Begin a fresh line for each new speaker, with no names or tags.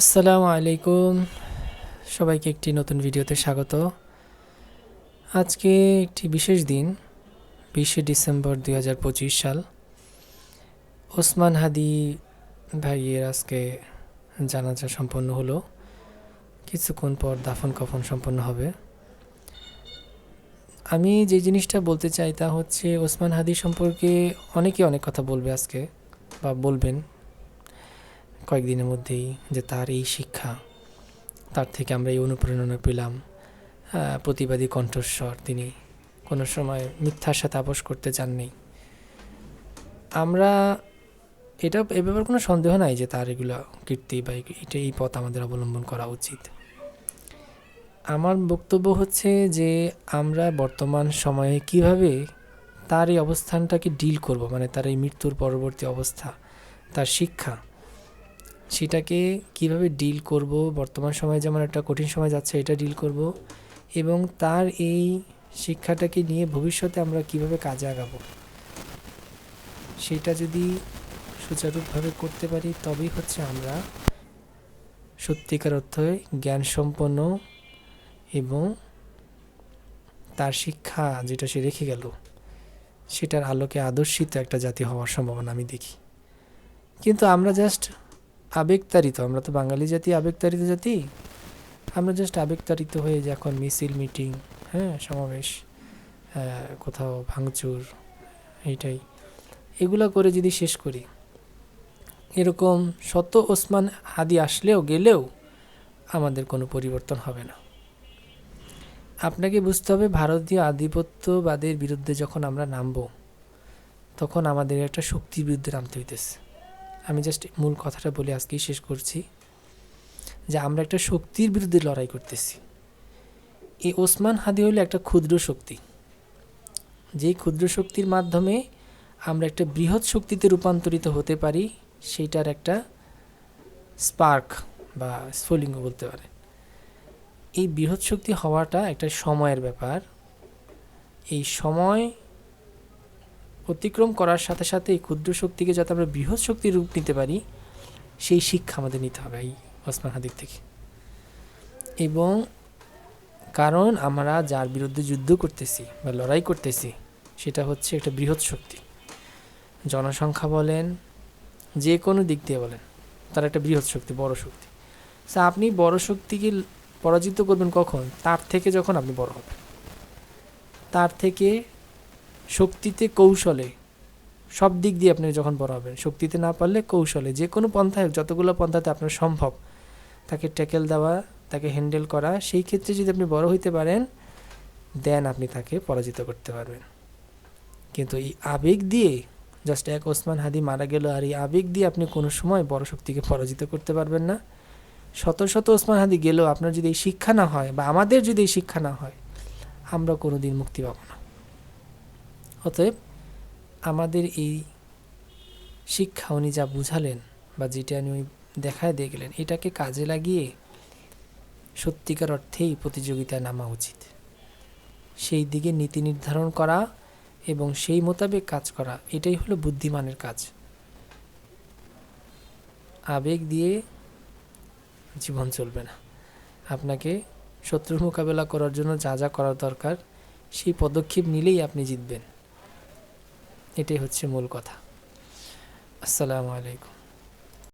আসসালামু আলাইকুম। সবাইকে একটি নতুন ভিডিওতে স্বাগত। আজকে একটি বিশেষ দিন, বিশে ডিসেম্বর দুই হাজার পঁচিশ সাল। ওসমান হাদি ভাইয়ের আজকে জানাজা সম্পন্ন হলো। কিছুক্ষণ পর দাফন কফন সম্পন্ন হবে। আমি যে জিনিসটা বলতে চাই তা হচ্ছে, ওসমান হাদি সম্পর্কে অনেকে অনেক কথা বলবে আজকে, বা বলবেন। কয়েকদিনের মধ্যেই যে তার এই শিক্ষা, তার থেকে আমরা এই অনুপ্রেরণা পেলাম প্রতিবাদী কণ্ঠস্বর। তিনি কোনো সময় মিথ্যার সাথে আপোষ করতে চাননি। আমরা এটা, এ ব্যাপারে কোনো সন্দেহ নাই যে তার এগুলো কীর্তি বা এটা এই পথ আমাদের অবলম্বন করা উচিত। আমার বক্তব্য হচ্ছে যে আমরা বর্তমান সময়ে কীভাবে তার এই অবস্থানটাকে ডিল করব মানে তার এই মৃত্যুর পরবর্তী অবস্থা, তার শিক্ষা। সেটাকে কীভাবে ডিল করব? বর্তমান সময়ে যেমন একটা কঠিন সময় যাচ্ছে, এটা ডিল করব। এবং তার এই শিক্ষাটাকে নিয়ে ভবিষ্যতে আমরা কীভাবে কাজে আগাবো? সেটা যদি সুচারুভাবে করতে পারি, তবেই হচ্ছে আমরা সত্যিকার অর্থে জ্ঞান সম্পন্ন এবং তার শিক্ষা যেটা সে রেখে গেল, সেটার আলোকে আদর্শিত একটা জাতি হওয়ার সম্ভাবনা আমি দেখি। কিন্তু আমরা জাস্ট আবেগতাড়িত, আমরা তো বাঙালি জাতি, আবেগতাড়িত জাতি? আমরা জাস্ট আবেগতাড়িত হয়ে যে এখন মিছিল, মিটিং হ্যাঁ সমাবেশ কোথাও ভাঙচুর, এইটাই। এগুলা করে যদি শেষ করি, এরকম শত ওসমান হাদি আসলেও, গেলেও আমাদের কোনো পরিবর্তন হবে না। আপনাকে বুঝতে হবে, ভারতীয় আধিপত্যবাদের বিরুদ্ধে যখন আমরা নামবো, তখন আমাদের একটা শক্তির বিরুদ্ধে নামতে হইতেছে। আমি জাস্ট মূল কথাটা বলে আজকেই শেষ করছি, যে আমরা একটা শক্তির বিরুদ্ধে লড়াই করতেছি। এই ওসমান হাদি হলো একটা ক্ষুদ্র শক্তি। যেই ক্ষুদ্র শক্তির মাধ্যমে আমরা একটা বৃহৎ শক্তিতে রূপান্তরিত হতে পারি, সেইটার একটা স্পার্ক বা স্ফুলিঙ্গ বলতে পারে এই বৃহৎ শক্তি হওয়াটা একটা সময়ের ব্যাপার। এই সময় অতিক্রম করার সাথে সাথে এই ক্ষুদ্র শক্তিকে যাতে আমরা বৃহৎ শক্তির রূপ নিতে পারি, সেই শিক্ষা আমাদের নিতে হবে এই ওসমান হাদির থেকে। এবং কারণ আমরা যার বিরুদ্ধে যুদ্ধ করতেছি বা লড়াই করতেছি, সেটা হচ্ছে একটা বৃহৎ শক্তি। জনসংখ্যা বলেন, যে কোনো দিক দিয়ে বলেন, তার একটা বৃহৎ শক্তি, বড় শক্তি। সো আপনি বড় শক্তিকে পরাজিত করবেন কখন? তার থেকে যখন আপনি বড় হবেন। তার থেকে শক্তিতে কৌশলে, সব দিক দিয়ে আপনি যখন বড় হবেন, শক্তিতে না পারলে কৌশলে, যে কোনো পন্থায় যতগুলো পন্থাতে আপনার সম্ভব, তাকে ট্যাকেল দেওয়া, তাকে হ্যান্ডেল করা, সেই ক্ষেত্রে যদি আপনি বড় হইতে পারেন, দেন আপনি তাকে পরাজিত করতে পারবেন। কিন্তু এই আবেগ দিয়ে জাস্ট এক ওসমান হাদি মারা গেল, আর এই আবেগ দিয়ে আপনি কোনো সময় বড় শক্তিকে পরাজিত করতে পারবেন না। শত শত ওসমান হাদি গেলেও আপনার যদি এই শিক্ষা না হয়, বা আমাদের যদি এই শিক্ষা না হয়, আমরা কোনো দিন মুক্তি পাবো না। অতএব আমাদের এই শিক্ষা উনি যা বুঝালেন বা যেটা উনি দেখায় দিয়ে গেলেন, এটাকে কাজে লাগিয়ে সত্যিকার অর্থেই প্রতিযোগিতায় নামা উচিত। সেই দিকে নীতি নির্ধারণ করা এবং সেই মোতাবেক কাজ করা, এটাই হলো বুদ্ধিমানের কাজ। আবেগ দিয়ে জীবন চলবে না। আপনাকে শত্রুর মোকাবেলা করার জন্য যা যা করার দরকার, সেই পদক্ষেপ নিলেই আপনি জিতবেন। এটাই হচ্ছে মূল কথা। আসসালামু আলাইকুম।